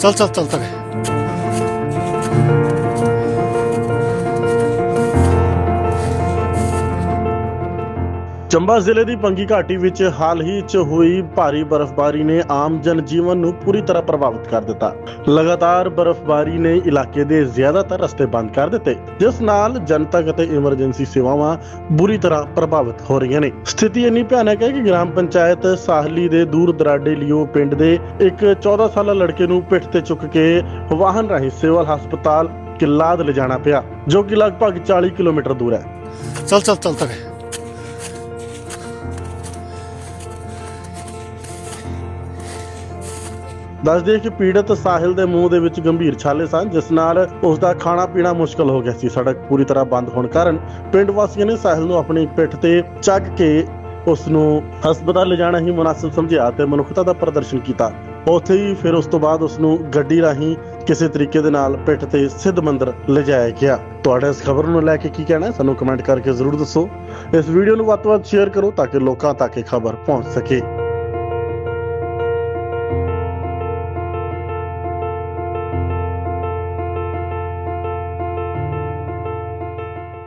চল চল চল তোকে। ਚੰਬਾ ਜ਼ਿਲ੍ਹੇ ਦੀ ਪੰਗੀ ਘਾਟੀ ਵਿੱਚ ਹਾਲ ਹੀ 'ਚ ਹੋਈ ਭਾਰੀ ਬਰਫ਼ਬਾਰੀ ਨੇ ਆਮ ਜਨ ਜੀਵਨ ਨੂੰ ਪੂਰੀ ਤਰ੍ਹਾਂ ਪ੍ਰਭਾਵਿਤ ਕਰ ਦਿੱਤਾ। ਲਗਾਤਾਰ ਬਰਫ਼ਬਾਰੀ ਨੇ ਇਲਾਕੇ ਦੇ ਜ਼ਿਆਦਾਤਰ ਰਸਤੇ ਬੰਦ ਕਰ ਦਿੱਤੇ, ਜਿਸ ਨਾਲ ਜਨਤਕ ਅਤੇ ਐਮਰਜੈਂਸੀ ਸੇਵਾਵਾਂ ਬੁਰੀ ਤਰ੍ਹਾਂ ਪ੍ਰਭਾਵਿਤ ਹੋ ਰਹੀਆਂ ਨੇ। ਸਥਿਤੀ ਇੰਨੀ ਭਿਆਨਕ ਹੈ ਕਿ ਗ੍ਰਾਮ ਪੰਚਾਇਤ ਸਾਹਲੀ ਦੇ ਦੂਰ ਦਰਾਡੇ ਲਿਓ ਪਿੰਡ ਦੇ ਇੱਕ 14 ਸਾਲਾ ਲੜਕੇ ਨੂੰ ਪਿੱਠ ਤੇ ਚੁੱਕ ਕੇ ਵਾਹਨ ਰਾਹੀਂ ਸਿਵਲ ਹਸਪਤਾਲ ਕਿਲਾਦ ਲਿਜਾਣਾ ਪਿਆ, ਜੋ ਕਿ ਲਗਭਗ 40 ਕਿਲੋਮੀਟਰ ਦੂਰ ਹੈ। ਚਲ ਚਲ ਚਲ ਤੱਕ ਦੱਸਦੇ ਕਿ ਪੀੜਤ ਸਾਹਿਲ ਦੇ ਮੂੰਹ ਦੇ ਵਿੱਚ ਗੰਭੀਰ ਛਾਲੇ ਸਨ, ਜਿਸ ਨਾਲ ਉਸ ਦਾ ਖਾਣਾ ਪੀਣਾ ਮੁਸ਼ਕਲ ਹੋ ਗਿਆ ਸੀ। ਸੜਕ ਪੂਰੀ ਤਰ੍ਹਾਂ ਬੰਦ ਹੋਣ ਕਾਰਨ ਪਿੰਡ ਵਾਸੀਆਂ ਨੇ ਸਾਹਿਲ ਨੂੰ ਆਪਣੀ ਪਿੱਠ ਤੇ ਚੱਕ ਕੇ ਉਸ ਨੂੰ ਹਸਪਤਾਲ ਲਿਜਾਣਾ ਹੀ ਮੁਨਾਸਬ ਸਮਝਿਆ ਤੇ ਮਨੁੱਖਤਾ ਦਾ ਪ੍ਰਦਰਸ਼ਨ ਕੀਤਾ। ਉੱਥੇ ਹੀ ਫਿਰ ਉਸ ਤੋਂ ਬਾਅਦ ਉਸ ਨੂੰ ਗੱਡੀ ਰਾਹੀਂ ਕਿਸੇ ਤਰੀਕੇ ਦੇ ਨਾਲ ਪਿੱਠ ਤੇ ਸਿੱਧ ਮੰਦਰ ਲਿਜਾਇਆ ਗਿਆ। ਤੁਹਾਡਾ ਇਸ ਖਬਰ ਨੂੰ ਲੈ ਕੇ ਕੀ ਕਹਿਣਾ ਸਾਨੂੰ ਕਮੈਂਟ ਕਰਕੇ ਜ਼ਰੂਰ ਦੱਸੋ। ਇਸ ਵੀਡੀਓ ਨੂੰ ਵੱਧ ਤੋਂ ਵੱਧ ਸ਼ੇਅਰ ਕਰੋ ਤਾਂ ਕਿ ਲੋਕਾਂ ਤੱਕ ਇਹ ਖਬਰ ਪਹੁੰਚ ਸਕੇ।